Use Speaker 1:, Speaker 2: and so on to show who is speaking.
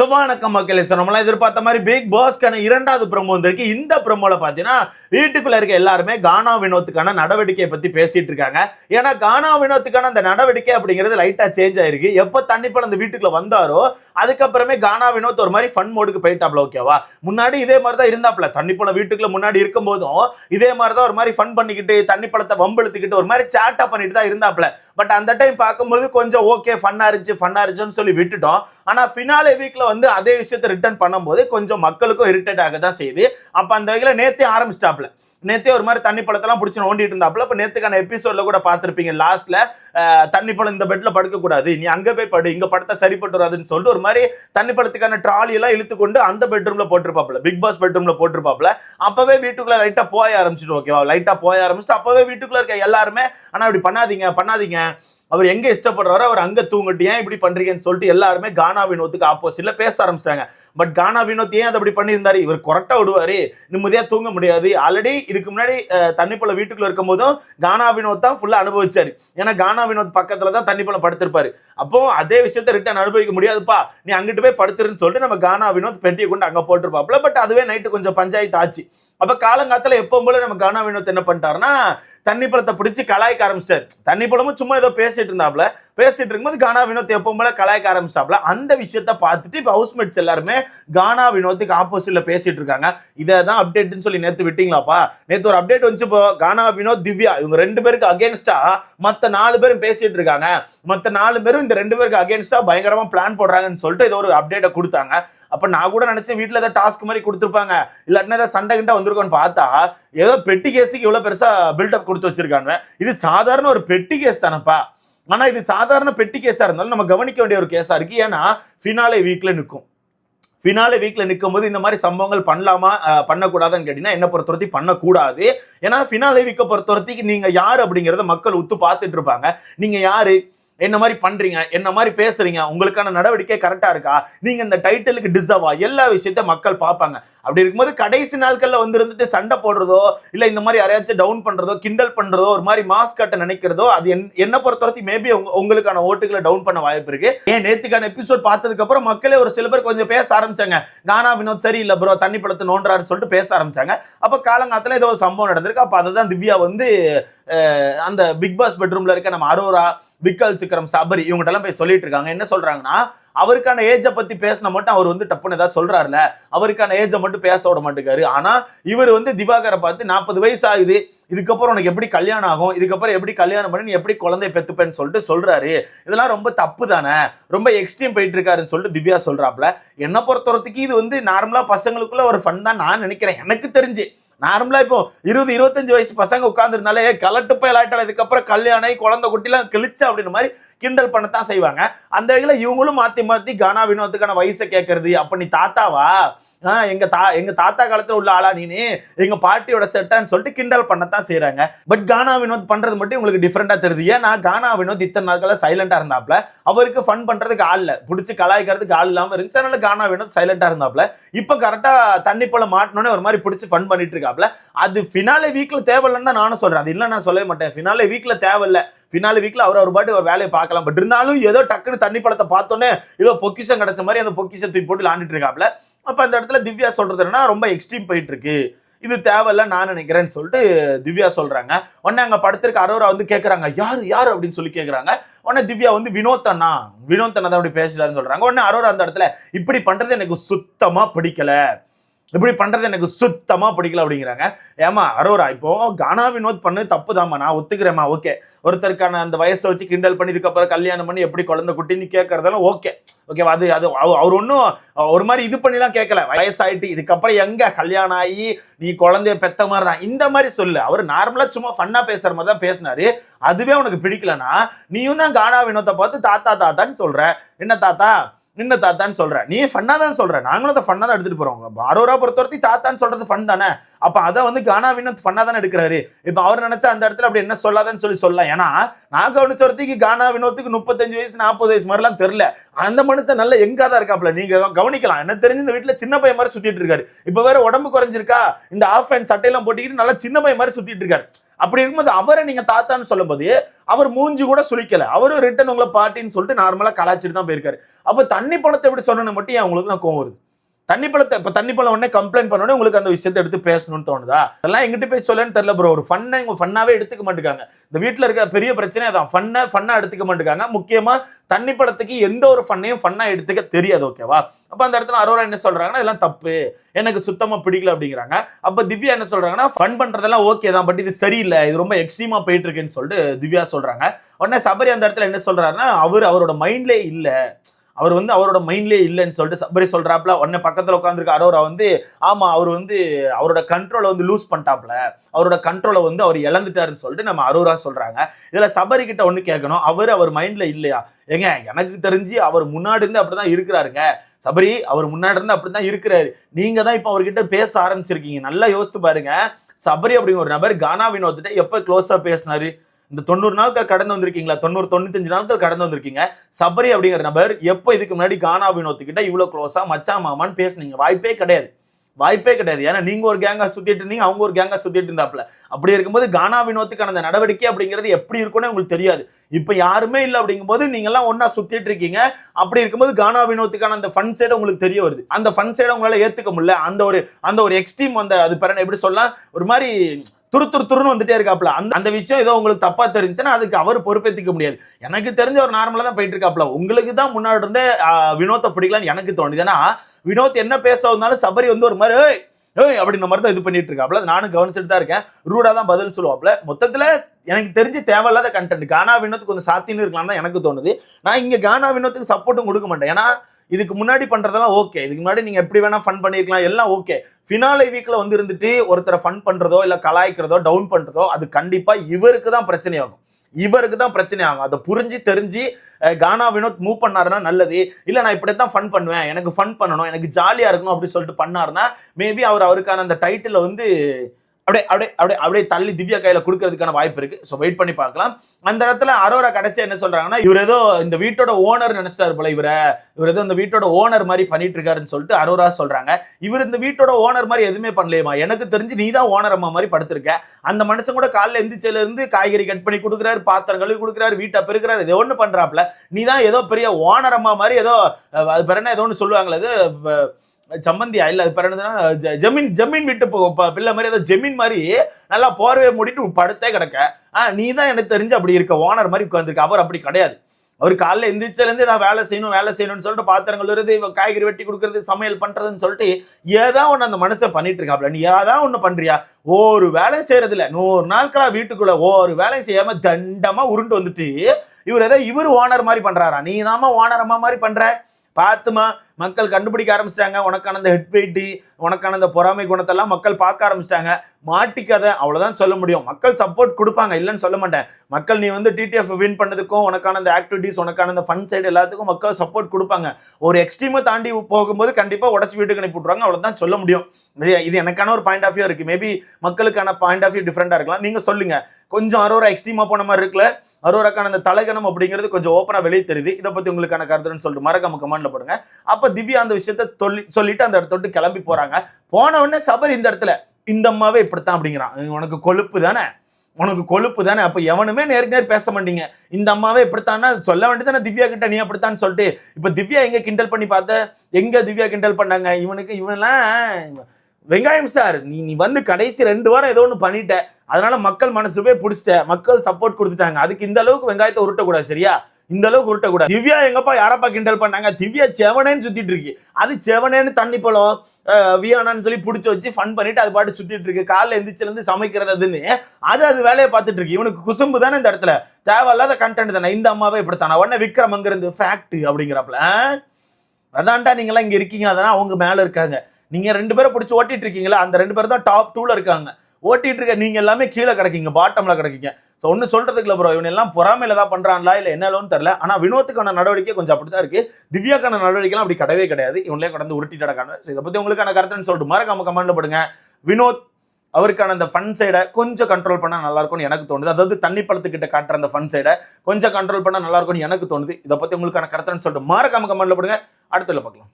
Speaker 1: So வணக்கம் மக்களே sir நம்மளாம் எதிர்பார்த்த மாதிரி பிக் பாஸ்க்கான இரண்டாவது ப்ரமோ வந்திருக்கு இந்த ப்ரோமோல பார்த்தீங்கன்னா வீட்டுக்குள்ள இருக்க எல்லாருமே கானா வினோத்துக்கான நடவடிக்கையை பத்தி பேசிட்டு இருக்காங்க. ஏன்னா கானா வினோத்துக்கான அந்த நடவடிக்கை அப்படிங்கிறது லைட்டா சேஞ்ச் ஆயிருக்கு. எப்போ தண்ணிப்பால் அந்த வீட்டுக்குள்ள வந்தாரோ அதுக்கப்புறமே கானா வினோத் ஒரு மாதிரி ஃபன் மோடுக்கு போயிட்டாப்ல ஓகேவா முன்னாடி இதே மாதிரி தான் இருந்தாப்ல தண்ணிப்பழம் வீட்டுக்குள்ள முன்னாடி இருக்கும் போதும் இதே மாதிரி தான் ஒரு மாதிரி ஃபன் பண்ணிக்கிட்டு தண்ணி பழத்தை வம்பெழுத்துக்கிட்டு ஒரு மாதிரி சேட்டா பண்ணிட்டு தான் இருந்தாப்ல. பட் அந்த டைம் பார்க்கும்போது கொஞ்சம் ஓகே ஃபன்னாக இருந்துச்சு ஃபன்னாக இருந்துச்சுன்னு சொல்லி விட்டுட்டோம். ஆனால் ஃபினாலே வீக்கில் வந்து அதே விஷயத்தை ரிட்டர்ன் பண்ணும்போது கொஞ்சம் மக்களுக்கும் இரிட்டேட் ஆக தான் செய்யுது. அப்போ அந்த வகையில் நேற்றே ஆரம்பிச்சிட்டாப்ல நேத்தே ஒரு மாதிரி தண்ணி பழத்தெல்லாம் பிடிச்சி ஓண்டிட்டு இருந்தாப்புல இப்போ நேத்துக்கான எபிசோட்ல கூட பார்த்துருப்பீங்க லாஸ்ட்ல தண்ணி பழம் இந்த பெட்ல படுக்க கூடாது நீ அங்க போய் படு இங்க படுத்தா சரிப்பட்டு வராதுன்னு சொல்லிட்டு ஒரு மாதிரி தண்ணி பழத்துக்கான ட்ராலி எல்லாம் இழுத்து கொண்டு அந்த பெட்ரூம்ல போட்டிருப்பாப்ல பிக் பாஸ் பெட்ரூம்ல போட்டிருப்பாப்ல அப்பவே வீட்டுக்குள்ள லைட்டா போய ஆரம்பிச்சிட்டு ஓகேவா லைட்டா போய ஆரம்பிச்சுட்டு அப்பவே வீட்டுக்குள்ள இருக்க எல்லாருமே ஆனா இப்படி பண்ணாதீங்க பண்ணாதீங்க அவர் எங்க இஷ்டப்படுறாரோ அவர் அங்க தூங்கிட்டு ஏன் இப்படி பண்றீங்கன்னு சொல்லிட்டு எல்லாருமே கானா வினோத்துக்கு ஆப்போசிட்ல பேச ஆரம்பிச்சிட்டாங்க. பட் கானா வினோத் ஏன் அதை அப்படி பண்ணியிருந்தாரு? இவர் கொரட்டா விடுவாரு. நிம்மதியா தூங்க முடியாது. ஆல்ரெடி இதுக்கு முன்னாடி தண்ணி தண்ணிப்பழம் வீட்டுக்குள்ள இருக்கும் போதும் கானா வினோத் தான் ஃபுல்லா அனுபவிச்சாரு. ஏன்னா கானா வினோத் பக்கத்துல தான் தண்ணிப்பழம் படுத்திருப்பாரு. அப்போ அதே விஷயத்தை ரிட்டர்ன் அனுபவிக்க முடியாதுப்பா. நீ அங்கிட்டு போய் படுத்துருன்னு சொல்லிட்டு நம்ம கானா வினோத் பெட்டியை கொண்டு அங்க போட்டிருப்பாப்ல பட் அதுவே நைட்டு கொஞ்சம் பஞ்சாயத்து ஆச்சு. அப்ப காலங்காத்துல எப்பவும் போல நம்ம கானா வினோத் என்ன பண்ணிட்டாருன்னா தண்ணி பழத்தை பிடிச்சி கலாய்க்க ஆரம்பிச்சிட்டாரு. தண்ணி பழமும் சும்மா ஏதோ பேசிட்டு இருந்தாப்ல. பேசிட்டு இருக்கும்போது கானா வினோத் எப்பவும் போல கலாய்க்க ஆரம்பிச்சிட்டாப்ல. அந்த விஷயத்த பார்த்துட்டு இப்போ ஹவுஸ்மேட்ஸ் எல்லாருமே கானா வினோத்துக்கு ஆப்போசிட்ல பேசிட்டு இருக்காங்க. இதை தான் அப்டேட்னு சொல்லி நேத்து விட்டீங்களாப்பா? நேற்று ஒரு அப்டேட் வந்துச்சு இப்போ. கானா வினோத் திவ்யா இவங்க ரெண்டு பேருக்கு அகேன்ஸ்டா மத்த நாலு பேரும் பேசிட்டு இருக்காங்க. மத்த நாலு பேரும் இந்த ரெண்டு பேருக்கு அகேன்ஸ்டா பயங்கரமா பிளான் போடுறாங்கன்னு சொல்லிட்டு ஏதோ ஒரு அப்டேட்டை கொடுத்தாங்க. அப்ப நான் கூட நினைச்சேன் வீட்டில் ஏதாவது டாஸ்க் மாதிரி கொடுத்துருப்பாங்க. இல்லாட்டினா ஏதாவது சண்டை கிட்ட வந்திருக்கோன்னு பார்த்தா ஏதோ பெட்டி கேஸுக்கு இவ்வளவு பெருசா பில்டப் கொடுத்து வச்சிருக்காங்க இது சாதாரண ஒரு பெட்டி கேஸ் தானப்பா. ஆனா இது சாதாரண பெட்டி கேஸா இருந்தாலும் நம்ம கவனிக்க வேண்டிய ஒரு கேஸா இருக்கு. ஏன்னா ஃபினாலே வீக்ல நிற்கும் ஃபினாலே வீக்கில் நிற்கும் போது இந்த மாதிரி சம்பவங்கள் பண்ணலாமா பண்ணக்கூடாதுன்னு கேட்டிங்கன்னா என்ன பொறுத்த வரைக்கும் பண்ணக்கூடாது. ஏன்னா ஃபினாலே வீக்கை பொறுத்த வரைக்கும் யார் அப்படிங்கிறத மக்கள் உத்து பார்த்துட்டு இருப்பாங்க. நீங்கள் யார்? என்ன மாதிரி பண்றீங்க? என்ன மாதிரி பேசுறீங்க? உங்களுக்கான நடவடிக்கை கரெக்டா இருக்கா? நீங்க இந்த டைட்டிலுக்கு டிசர்வா எல்லா விஷயத்த மக்கள் பார்ப்பாங்க. அப்படி இருக்கும்போது கடைசி நாட்கள்ல வந்து இருந்துட்டு சண்டை போடுறதோ இல்ல இந்த மாதிரி யாரையாச்சும் டவுன் பண்றதோ கிண்டல் பண்றதோ ஒரு மாதிரி மாஸ்க் கட்ட நினைக்கிறதோ அது என்- என்ன பொறுத்த வரைக்கும் மேபி உங்களுக்கான ஓட்டுகளை டவுன் பண்ண வாய்ப்பு இருக்கு. ஏன் நேத்துக்கான எபிசோட் பார்த்ததுக்கு அப்புறம் மக்களே ஒரு சில பேர் கொஞ்சம் பேச ஆரம்பிச்சாங்க. நானா வினோத் சரியில்லை ப்ரோ தண்ணி படத்தை நோண்டுறாருன்னு சொல்லிட்டு பேச ஆரம்பிச்சாங்க. அப்ப காலங்காலத்துல ஏதோ ஒரு சம்பவம் நடந்திருக்கு. அப்ப அதை தான் திவ்யா வந்து அந்த பிக் பாஸ் பெட்ரூம்ல இருக்க நம்ம அரோரா விக்கல் சிக்கரம் சபரி இவங்ககிட்ட எல்லாம் போய் சொல்லிட்டு இருக்காங்க என்ன சொல்றாங்கன்னா அவருக்கான ஏஜை பத்தி பேசின மட்டும் அவர் வந்து டப்புன்னு ஏதாவது சொல்றாருல. அவருக்கான ஏஜை மட்டும் பேச விட மாட்டேங்காரு. ஆனா இவர் வந்து திவாகரை பார்த்து நாற்பது வயசு ஆகுது. இதுக்கப்புறம் உனக்கு எப்படி கல்யாணம் ஆகும்? இதுக்கப்புறம் எப்படி கல்யாணம் பண்ணி? நீ எப்படி குழந்தைய பெத்துப்பேன்னு சொல்லிட்டு சொல்றாரு. இதெல்லாம் ரொம்ப தப்பு தானே? ரொம்ப எக்ஸ்ட்ரீம் போயிட்டு இருக்காருன்னு சொல்லிட்டு திவ்யா சொல்றாப்ல என்ன பொறுத்தவரத்துக்கு இது வந்து நார்மலா பசங்களுக்குள்ள ஒரு ஃபன் தான் நான் நினைக்கிறேன். எனக்கு தெரிஞ்சு. நார்மலா இப்போ இருபது இருபத்தஞ்சு வயசு பசங்க உட்காந்துருந்தாலே கலட்டு போயிலாட்டால் இதுக்கப்புறம் கல்யாணம் குழந்தை குட்டிலாம் கிழிச்சு அப்படின்ற மாதிரி கிண்டல் பண்ணத்தான் செய்வாங்க. அந்த வகையில் இவங்களும் மாத்தி மாத்தி கானா வினோத்துக்கான வயசை கேட்கறது அப்போ நீ தாத்தாவா? எங்க தா எங்க தாத்தா காலத்துல உள்ள ஆளா நீனு? எங்க பாட்டியோட செட்டான்னு சொல்லிட்டு கிண்டல் பண்ணத்தான் செய்யறாங்க பட் கானா வினோத் பண்றது மட்டும் உங்களுக்கு டிஃப்ரெண்டா தெரியுது. ஏன்னா கானா வினோத் இத்தனை நாட்கள சைலண்டா இருந்தாப்ல. அவருக்கு ஃபன் பண்றதுக்கு ஆள் இல்ல. பிடிச்சி கலாய்க்கிறதுக்கு ஆள் இல்லாம இருந்துச்சு. அதனால கானா வினோத் சைலண்டா இருந்தாப்ல. இப்ப கரெக்டா தண்ணி போல மாட்டணும்னு ஒரு மாதிரி பிடிச்சி ஃபன் பண்ணிட்டு இருக்காப்ல. அது ஃபினாலே வீக்ல தேவையில்லைன்னு தான் நானும் சொல்றேன். அது இல்ல நான் சொல்லவே மாட்டேன். ஃபினாலே வீக்ல தேவையில்லை. ஃபினாலே வீக்ல அவர் ஒரு பாட்டு ஒரு வேலையை பார்க்கலாம். பட் இருந்தாலும் ஏதோ டக்குன்னு தண்ணி பழத்தை பார்த்தோன்னே ஏதோ பொக்கிஷம் கிடைச்ச மாதிரி அந்த பொக்கிஷத்தை தூக்கி போட்டு விளாண்டுட்டு இருக்காப்ல. அப்போ அந்த இடத்துல திவ்யா சொல்கிறது என்னன்னா ரொம்ப எக்ஸ்ட்ரீம் போயிட்டு இருக்கு இது தேவையில்ல நான் நினைக்கிறேன்னு சொல்லிட்டு திவ்யா சொல்கிறாங்க உடனே அங்கே படத்திற்கு அரோரா வந்து கேட்குறாங்க யார் யார்? அப்படின்னு சொல்லி கேட்குறாங்க உடனே திவ்யா வந்து வினோத் அண்ணா. வினோத் அண்ணா தான் அப்படி பேசுகிறாருன்னு சொல்கிறாங்க உடனே அரோரா அந்த இடத்துல இப்படி பண்ணுறது எனக்கு சுத்தமாக பிடிக்கல. இப்படி பண்ணுறது எனக்கு சுத்தமாக பிடிக்கல அப்படிங்கிறாங்க. ஏமா அரோரா இப்போ கானா வினோத் பண்ணு தப்பு நான் ஒத்துக்கிறேம்மா ஓகே. ஒருத்தருக்கான அந்த வயசை வச்சு கிண்டல் பண்ணி இதுக்கப்புறம் கல்யாணம் பண்ணி எப்படி குழந்தை குட்டின்னு கேட்கறதெல்லாம் ஓகே. ஓகேவா அது அது அவர் ஒன்றும் ஒரு மாதிரி இது பண்ணிலாம் கேட்கல வயசாயிட்டு இதுக்கப்புறம் எங்கே கல்யாணம் ஆகி நீ குழந்தைய பெத்த மாதிரி தான். இந்த மாதிரி சொல்லு. அவர் நார்மலாக சும்மா ஃபன்னாக பேசுகிற மாதிரி தான் பேசினாரு. அதுவே உனக்கு பிடிக்கலன்னா நீயும் தான் கானா வினோத்தை பார்த்து தாத்தா தாத்தான்னு சொல்கிற என்ன தாத்தா? நின்ன தாத்தான்னு சொல்ற. நீ ஃபன்னா தான் சொல்ற. நாங்களும் அதை ஃபன்னா தான் எடுத்துட்டு போறோம். அரோரா பொறுத்தவரைக்கும் தாத்தான்னு சொல்றது ஃபன் தானே? அப்ப அதை வந்து கானா வினோத் ஃபன்னா தானே எடுக்கிறாரு? இப்ப அவர் நினைச்சா அந்த இடத்துல அப்படி என்ன சொல்லாதன்னு சொல்லி சொல்லலாம். ஏன்னா நான் கவனிச்ச வரத்துக்கு கானா வினோத்துக்கு முப்பத்தஞ்சு வயசு நாற்பது வயசு மாதிரிலாம் தெரியல. அந்த மனுஷன் நல்ல எங்கா தான் இருக்காப்ல நீங்க கவனிக்கலாம். என்ன தெரிஞ்சு இந்த வீட்டுல சின்ன பையன் மாதிரி சுத்திட்டு இருக்காரு. இப்ப வேற உடம்பு குறைஞ்சிருக்கா? இந்த ஆஃப் அண்ட் சட்டையெல்லாம் போட்டுக்கிட்டு நல்லா சின்ன பையன் மாதிரி சுத்திட்டு இருக்காரு. அப்படி இருக்கும்போது அவரை நீங்க தாத்தான்னு சொல்லும்போது அவர் மூஞ்சி கூட சுழிக்கல அவரும் ரிட்டன் உங்களை பாட்டின்னு சொல்லிட்டு நார்மலா கலாச்சிட்டு தான் போயிருக்காரு. அப்ப தண்ணி பணத்தை எப்படி சொன்னேன்னு மட்டும் அவங்களுக்கு நான் தான் கோவம் வருது? தண்ணி பழத்தை இப்போ தண்ணி பழம் உடனே கம்ப்ளைண்ட் பண்ண உங்களுக்கு அந்த விஷயத்தை எடுத்து பேசணும்னு தோணுதா? அதெல்லாம் எங்கிட்ட போய் சொல்லன்னு தெரியல ப்ரோ ஒரு ஃபன்னை இவங்க ஃபன்னாவே எடுத்துக்க மாட்டேங்காங்க. இந்த வீட்டில் இருக்க பெரிய பிரச்சனை அதான். ஃபன்னை ஃபன்னா எடுத்துக்க மாட்டேங்காங்க. முக்கியமாக தண்ணி பழத்துக்கு எந்த ஒரு ஃபன்னையும் ஃபன்னா எடுத்துக்க தெரியாது ஓகேவா அப்போ அந்த இடத்துல அரோரா என்ன சொல்றாங்கன்னா இதெல்லாம் தப்பு. எனக்கு சுத்தமாக பிடிக்கல அப்படிங்கிறாங்க. அப்போ திவ்யா என்ன சொல்றாங்கன்னா ஃபன் பண்ணுறதெல்லாம் ஓகே தான். பட் இது சரியில்லை. இது ரொம்ப எக்ஸ்ட்ரீமாக போயிட்டு இருக்குன்னு சொல்லிட்டு திவ்யா சொல்றாங்க. உடனே சபரி அந்த இடத்துல என்ன சொல்றாருன்னா அவர் அவரோட மைண்ட்லேயே இல்லை. அவர் வந்து அவரோட மைண்ட்லேயே இல்லைன்னு சொல்லிட்டு சபரி சொல்கிறாப்புல உடனே பக்கத்தில் உட்காந்துருக்க அரோரா வந்து ஆமாம் அவர் வந்து அவரோட கண்ட்ரோலை வந்து லூஸ் பண்ணிட்டாப்ல. அவரோட கண்ட்ரோலை வந்து அவர் இழந்துட்டாருன்னு சொல்லிட்டு நம்ம அரோரா சொல்கிறாங்க இதில் சபரி கிட்ட ஒன்று கேட்கணும். அவர் அவர் மைண்டில் இல்லையா? ஏங்க எனக்கு தெரிஞ்சு அவர் முன்னாடி இருந்து அப்படிதான் இருக்கிறாருங்க. சபரி அவர் முன்னாடி இருந்து அப்படிதான் இருக்கிறாரு. நீங்கள் தான் இப்போ அவர்கிட்ட பேச ஆரம்பிச்சிருக்கீங்க. நல்லா யோசித்து பாருங்க. சபரி அப்படிங்கிற ஒரு நபர் கானா வினோத்திட்ட எப்போ க்ளோஸாக பேசினாரு? இந்த தொண்ணூறு நாட்கள் கடந்து வந்திருக்கீங்களா? தொண்ணூறு தொண்ணூத்தஞ்சு நாட்கள் கடந்து வந்திருக்கீங்க. சபரி அப்படிங்கிற நபர் எப்போ இதுக்கு முன்னாடி கானா வினோத்துக்கிட்ட இவ்வளோ க்ளோஸா மச்சா மாமான்னு பேசுனீங்க. வாய்ப்பே கிடையாது. வாய்ப்பே கிடையாது. ஏன்னா நீங்க ஒரு கேங்கா சுத்திட்டு இருந்தீங்க அவங்க ஒரு கேங்கா சுத்திட்டு இருந்தாப்ல அப்படி இருக்கும்போது கானா வினோத்துக்கான அந்த நடவடிக்கை அப்படிங்கிறது எப்படி இருக்கும்னு உங்களுக்கு தெரியாது. இப்ப யாருமே இல்லை அப்படிங்கும்போது நீங்க எல்லாம் ஒன்னா சுத்திட்டு இருக்கீங்க. அப்படி இருக்கும்போது கானா வினோத்துக்கான அந்த ஃபன் சைடு உங்களுக்கு தெரிய வருது. அந்த ஃபன் சைடை உங்களால ஏத்துக்க முடியல. அந்த ஒரு அந்த ஒரு எக்ஸ்ட்ரீம் அந்த அது பிறகு எப்படி சொல்லலாம்? ஒரு மாதிரி துரு துரு துருன்னு வந்துட்டே இருக்காப்ல. அந்த அந்த விஷயம் ஏதோ உங்களுக்கு தப்பா தெரிஞ்சுன்னா அதுக்கு அவர் பொறுப்பேற்றுக்க முடியாது. எனக்கு தெரிஞ்ச ஒரு நார்மலா தான் போயிட்டு இருக்காப்ல. உங்களுக்கு தான் முன்னாடி இருந்தே வினோத்தை பிடிக்கலாம்னு எனக்கு தோணுது. ஏன்னா வினோத் என்ன பேச வந்தாலும் சபரி வந்து ஒரு மாதிரி "ஏய், அப்படின்ற மாதிரி தான் இது பண்ணிட்டு இருக்காப்ல. நானும் கவனிச்சுட்டு தான் இருக்கேன். ரூடா தான் பதில் சொல்லுவாப்ல. மொத்தத்துல எனக்கு தெரிஞ்சு தேவையில்லாத கண்டென்ட் கானா வினோத்துக்கு கொஞ்சம் சாத்தின்னு இருக்கலாம் தான் எனக்கு தோணுது. நான் இங்க கானா வினோத்துக்கு சப்போர்ட்டும் கொடுக்க மாட்டேன். ஏன்னா இதுக்கு முன்னாடி பண்றதெல்லாம் ஓகே இதுக்கு முன்னாடி நீங்க எப்படி வேணா ஃபன் பண்ணிருக்கலாம். எல்லாம் ஓகே ஃபினாலை வீக்ல வந்து இருந்துட்டு ஒருத்தரை ஃபன் பண்றதோ இல்ல கலாய்க்கிறதோ டவுன் பண்றதோ அது கண்டிப்பா இவருக்கு தான் பிரச்சனையாகும். இவருக்கு தான் பிரச்சனை ஆகும் அதை புரிஞ்சு தெரிஞ்சு கானா வினோத் மூவ் பண்ணாருன்னா நல்லது. இல்ல நான் இப்படி தான் ஃபன் பண்ணுவேன். எனக்கு ஃபன் பண்ணணும். எனக்கு ஜாலியா இருக்கணும் அப்படின்னு சொல்லிட்டு பண்ணாருன்னா மேபி அவர் அவருக்கான அந்த டைட்டில் வந்து அப்படியே அப்படியே அப்படியே அப்படியே தள்ளி திவ்யா கையில கொடுக்கறதுக்கான வாய்ப்பு இருக்கு. ஸோ வெயிட் பண்ணி பார்க்கலாம். அந்த இடத்துல அரோரா கடைசியா என்ன சொல்றாங்கன்னா இவர் ஏதோ இந்த வீட்டோட ஓனர் நினைச்சிட்டாரு போல இவரை. இவர் ஏதோ இந்த வீட்டோட ஓனர் மாதிரி பண்ணிட்டு இருக்காருன்னு சொல்லிட்டு அரோரா சொல்றாங்க. இவர் இந்த வீட்டோட ஓனர் மாதிரி எதுவுமே பண்ணலையேமா எனக்கு தெரிஞ்சு நீ தான் ஓனர் அம்மா மாதிரி படுத்திருக்க. அந்த மனுஷன் கூட காலைல எந்திரிச்சல இருந்து காய்கறி கட் பண்ணி கொடுக்குறாரு பாத்திரம் கழுவி கொடுக்குறாரு வீட்டை பெருக்கிறாரு ஏதோ ஒன்று பண்றாப்ல. நீ தான் ஏதோ பெரிய ஓனர் அம்மா மாதிரி ஏதோ அது பிறனா ஏதோ ஒன்று சொல்லுவாங்களே சம்பந்தியா இல்லை அது பிறகு என்னதுன்னா, ஜமீன் ஜமீன் விட்டு போ பிள்ளை மாதிரி ஏதோ ஜமீன் மாதிரி நல்லா போர்வையை மூடிட்டு படுத்தே கிடக்க. ஆ நீ தான் எனக்கு தெரிஞ்சு அப்படி இருக்க ஓனர் மாதிரி உட்காந்துருக்க அவர் அப்படி கிடையாது. அவர் காலைல எந்திரிச்சிலேருந்து நான் வேலை செய்யணும் வேலை செய்யணும்னு சொல்லிட்டு பாத்திரங்கள் வருது காய்கறி வெட்டி கொடுக்கறது சமையல் பண்ணுறதுன்னு சொல்லிட்டு ஏதா ஒன்று அந்த மனுஷன் பண்ணிட்டு இருக்காப்ல நீ ஏதா ஒன்று பண்ணுறியா ஒரு வேலை செய்யறது நூறு நாட்களாக வீட்டுக்குள்ளே ஒரு வேலையும் செய்யாமல் தண்டமாக உருண்டு வந்துட்டு இவர் ஏதோ இவர் ஓனர் மாதிரி பண்ணுறாரா நீ தாமா ஓனர் அம்மா மாதிரி பண்ணுற பார்த்துமா மக்கள் கண்டுபிடிக்க ஆரம்பிச்சிட்டாங்க. உனக்கான அந்த ஹெட் வெயிட்டு உனக்கான அந்த பொறாமை குணத்தெல்லாம் மக்கள் பார்க்க ஆரம்பிச்சிட்டாங்க. மாட்டிக்காத அவ்வளோதான் சொல்ல முடியும். மக்கள் சப்போர்ட் கொடுப்பாங்க இல்லைன்னு சொல்ல மாட்டேன். மக்கள் நீ வந்து டிடிஎஃப் வின் பண்ணதுக்கும் உனக்கான அந்த ஆக்டிவிட்டிஸ் உனக்கான அந்த ஃபன் சைடு எல்லாத்துக்கும் மக்கள் சப்போர்ட் கொடுப்பாங்க. ஒரு எக்ஸ்ட்ரீமை தாண்டி போகும்போது கண்டிப்பாக உடச்சி வீட்டுக்கு அனுப்பி விட்ருவாங்க அவ்வளவுதான் சொல்ல முடியும். இது இது எனக்கான ஒரு பாயிண்ட் ஆஃப் வியூ இருக்குது மேபி மக்களுக்கான பாயிண்ட் ஆஃப் வியூ டிஃப்ரெண்டாக இருக்கலாம். நீங்கள் சொல்லுங்கள் கொஞ்சம் அரோரா எக்ஸ்ட்ரீமாக போன மாதிரி இருக்குல்ல? அரோராக்கான அந்த தலைகணம் அப்படிங்கிறது கொஞ்சம் ஓப்பனாக வெளியே தெரியுது. இதை பற்றி உங்களுக்கான கருத்துன்னு சொல்லிட்டு மறக்காம கமெண்ட்ல போடுங்க. அப்போ திவ்யா அந்த விஷயத்த சொல்லி சொல்லிட்டு அந்த இடத்த விட்டு கிளம்பி போறாங்க. போன உடனே சபரி இந்த இடத்துல இந்த அம்மாவே இப்படித்தான் அப்படிங்கிறான். உனக்கு கொழுப்பு தானே? உனக்கு கொழுப்பு தானே? அப்போ எவனுமே நேருக்கு நேர் பேச மாட்டீங்க. இந்த அம்மாவே இப்படித்தானா சொல்ல வேண்டியதானே திவ்யா கிட்ட? நீ அப்படித்தான்னு சொல்லிட்டு இப்போ திவ்யா எங்க கிண்டல் பண்ணி பார்த்த? எங்க திவ்யா கிண்டல் பண்ணாங்க? இவனுக்கு இவனெல்லாம் வெங்காயம் சார் நீ நீ வந்து கடைசி ரெண்டு வாரம் ஏதோ ஒன்று பண்ணிட்ட. அதனால மக்கள் மனசு போய் பிடிச்சிட்ட. மக்கள் சப்போர்ட் கொடுத்துட்டாங்க. அதுக்கு இந்த அளவுக்கு வெங்காயத்தை உருட்டக்கூடாது சரியா? இந்த அளவுக்கு உருட்டக்கூடாது. திவ்யா எங்கப்பா யாரப்பா கிண்டல் பண்ணாங்க? திவ்யா செவனேன்னு சுத்திட்டு இருக்கு. அது செவனேன்னு தண்ணி பழம் வியானான்னு சொல்லி பிடிச்சி வச்சு ஃபன் பண்ணிட்டு அது பாட்டு சுத்திட்டு இருக்கு. காலைல எந்திரிச்சுல இருந்து சமைக்கிறது அதுன்னு. அது அது வேலையை பார்த்துட்டு இருக்கு. இவனுக்கு குசும்பு தானே இந்த இடத்துல. தேவையில்லாத கண்டென்ட் தானே. இந்த அம்மாவே இப்படித்தானா? உடனே விக்ரம் அங்கிருந்து ஃபேக்ட் அப்படிங்கிறப்பல அதான்டா நீங்களாம் இங்க இருக்கீங்க. அதனால அவங்க மேல இருக்காங்க. நீங்க ரெண்டு பேரை பிடிச்சி ஓட்டிட்டு இருக்கீங்களா? அந்த ரெண்டு பேர் தான் டாப் டூல இருக்காங்க. ஓட்டிட்டு இருக்க நீங்க எல்லாமே கீழே கிடக்கீங்க பாட்டம்ல கிடக்கீங்க. ஸோ ஒன்றும் சொல்கிறதுக்கு இல்லை ப்ரோ இவன் எல்லாம் பொறாமையில் தான் பண்றான்ல இல்லை என்னலோன்னு தெரில ஆனால் வினோத்துக்கான நடவடிக்கை கொஞ்சம் அப்படி தான் இருக்குது திவ்யாக்கான நடவடிக்கைலாம் அப்படி கிடையவே கிடையாது. இவங்களே கடந்து உருட்டிட்டு கிடக்காங்க ஸோ இதை பற்றி உங்களுக்கான கருத்துன்னு சொல்லிட்டு மறக்காம கமெண்ட்ல படுங்க. வினோத் அவருக்கான அந்த ஃபன் சைடை கொஞ்சம் கண்ட்ரோல் பண்ணால் நல்லா இருக்கும்னு எனக்கு தோணுது. அதாவது தண்ணி பழத்துக்கிட்ட காட்டுற அந்த ஃபன் சைடை கொஞ்சம் கண்ட்ரோல் பண்ணால் நல்லாயிருக்கும்னு எனக்கு தோணுது. இதை பற்றி உங்களுக்கான கருத்துன்னு சொல்லிட்டு மறக்காம கமெண்ட்ல போடுங்க. அடுத்துல பார்க்கலாம்.